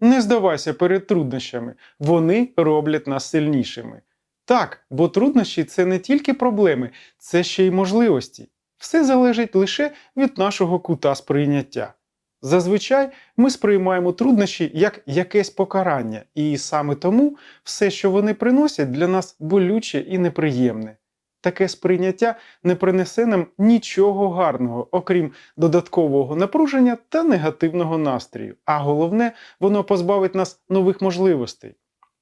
Не здавайся перед труднощами, вони роблять нас сильнішими. Так, бо труднощі це не тільки проблеми, це ще й можливості. Все залежить лише від нашого кута сприйняття. Зазвичай ми сприймаємо труднощі як якесь покарання, і саме тому все, що вони приносять, для нас болюче і неприємне. Таке сприйняття не принесе нам нічого гарного, окрім додаткового напруження та негативного настрою. А головне, воно позбавить нас нових можливостей.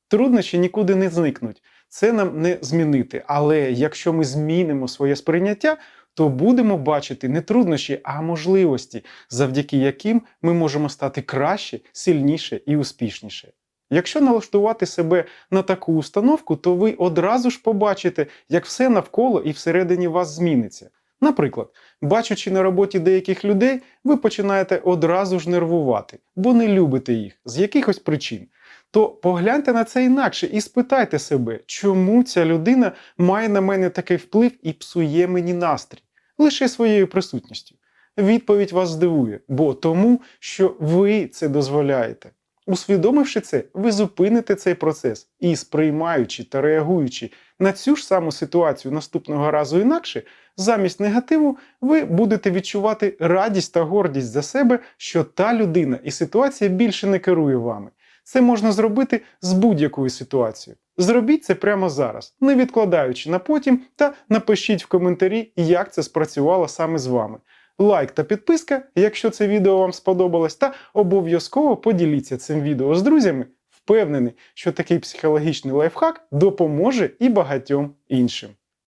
Труднощі нікуди не зникнуть, це нам не змінити. Але якщо ми змінимо своє сприйняття, то будемо бачити не труднощі, а можливості, завдяки яким ми можемо стати краще, сильніше і успішніше. Якщо налаштувати себе на таку установку, то ви одразу ж побачите, як все навколо і всередині вас зміниться. Наприклад, бачачи на роботі деяких людей, ви починаєте одразу ж нервувати, бо не любите їх з якихось причин. То погляньте на це інакше і спитайте себе, чому ця людина має на мене такий вплив і псує мені настрій лише своєю присутністю. Відповідь вас здивує, бо тому, що ви це дозволяєте. Усвідомивши це, ви зупините цей процес і, сприймаючи та реагуючи на цю ж саму ситуацію наступного разу інакше, замість негативу ви будете відчувати радість та гордість за себе, що та людина і ситуація більше не керує вами. Це можна зробити з будь-якою ситуацією. Зробіть це прямо зараз, не відкладаючи на потім, та напишіть в коментарі, як це спрацювало саме з вами. Лайк та підписка, якщо це відео вам сподобалось, та обов'язково поділіться цим відео з друзями. Впевнений, що такий психологічний лайфхак допоможе і багатьом іншим.